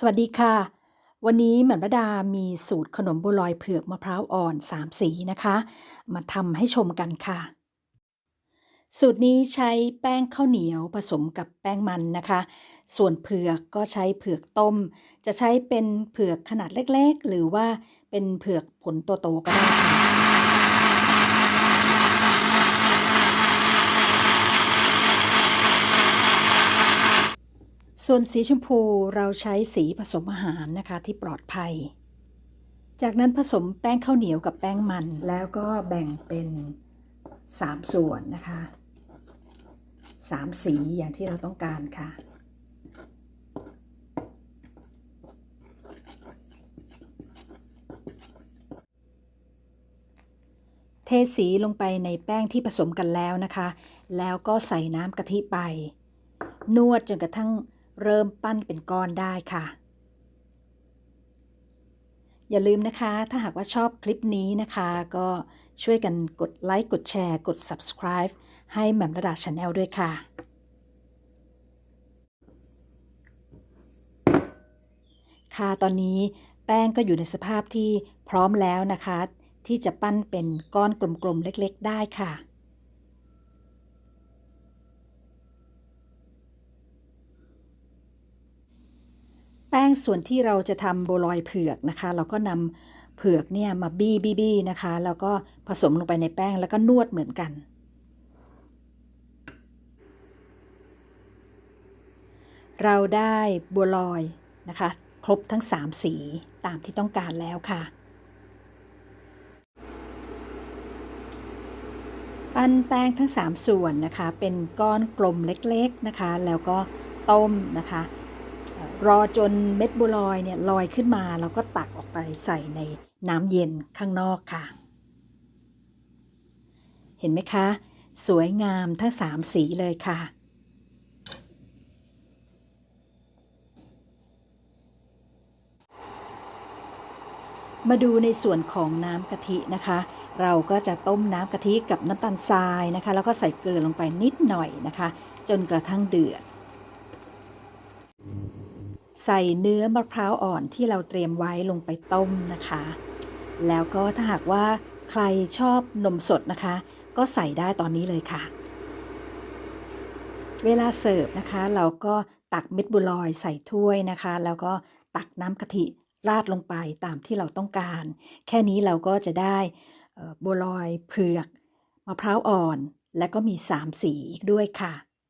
สวัสดีค่ะ วันนี้เหมือนระดามีสูตรขนมบัวลอยเผือกมะพร้าวอ่อน3สีนะคะ มาทำให้ชมกันค่ะ สูตรนี้ใช้แป้งข้าวเหนียวผสมกับแป้งมันนะคะ ส่วนเผือกก็ใช้เผือกต้ม จะใช้เป็นเผือกขนาดเล็กๆ หรือว่าเป็นเผือกผลโตๆก็ได้ค่ะ ส่วนสีชมพูเราใช้สีผสมอาหารนะคะที่ปลอดภัย จากนั้นผสมแป้งข้าวเหนียวกับแป้งมัน แล้วก็แบ่งเป็น 3 ส่วนนะคะ 3 สีอย่างที่เราต้องการค่ะเทสีลงไปในแป้งที่ผสมกันแล้วนะคะ แล้วก็ใส่น้ำกะทิไป นวดจนกระทั่ง เริ่มปั้นเป็นก้อนได้ค่ะ อย่าลืมนะคะ ถ้าหากว่าชอบคลิปนี้นะคะ ก็ช่วยกันกดไลค์กดแชร์ กด subscribe ให้แหม่มระดาชาแนลด้วยค่ะ ค่ะตอนนี้แป้งก็อยู่ในสภาพที่พร้อมแล้วนะคะ ที่จะปั้นเป็นก้อนกลมๆเล็กๆ ได้ค่ะ แป้งส่วนที่เราจะทำโบลอยเผือกนะคะ เราก็นำเผือกเนี่ยมาบี้บี้บี้นะคะ แล้วก็ผสมลงไปในแป้งแล้วก็นวดเหมือนกัน เราได้บัวลอยนะคะ ครบทั้ง 3 สีตามที่ต้องการแล้วค่ะ ปั้นแป้งทั้ง 3 ส่วนนะคะ เป็นก้อนกลมเล็กๆนะคะ แล้วก็ต้มนะคะ รอจนเม็ดบัวลอยเนี่ยลอยขึ้นมาแล้วก็ตักออกไปใส่ในน้ำเย็นข้างนอกค่ะ เห็นไหมคะ สวยงามทั้ง3สีเลยค่ะ มาดูในส่วนของน้ำกะทินะคะ เราก็จะต้มน้ำกะทิกับน้ำตาลทรายนะคะ แล้วก็ใส่เกลือลงไปนิดหน่อยนะคะ จนกระทั่งเดือด ใส่เนื้อมะพร้าวอ่อนที่เราเตรียมไว้ลงไปต้มนะคะ แล้วก็ถ้าหากว่าใครชอบนมสดนะคะ ก็ใส่ได้ตอนนี้เลยค่ะ เวลาเสิร์ฟนะคะ เราก็ตักเม็ดบัวลอยใส่ถ้วยนะคะ แล้วก็ตักน้ำกะทิราดลงไปตามที่เราต้องการ แค่นี้เราก็จะได้บัวลอยเผือกมะพร้าวอ่อน และก็มี 3 สีอีกด้วยค่ะ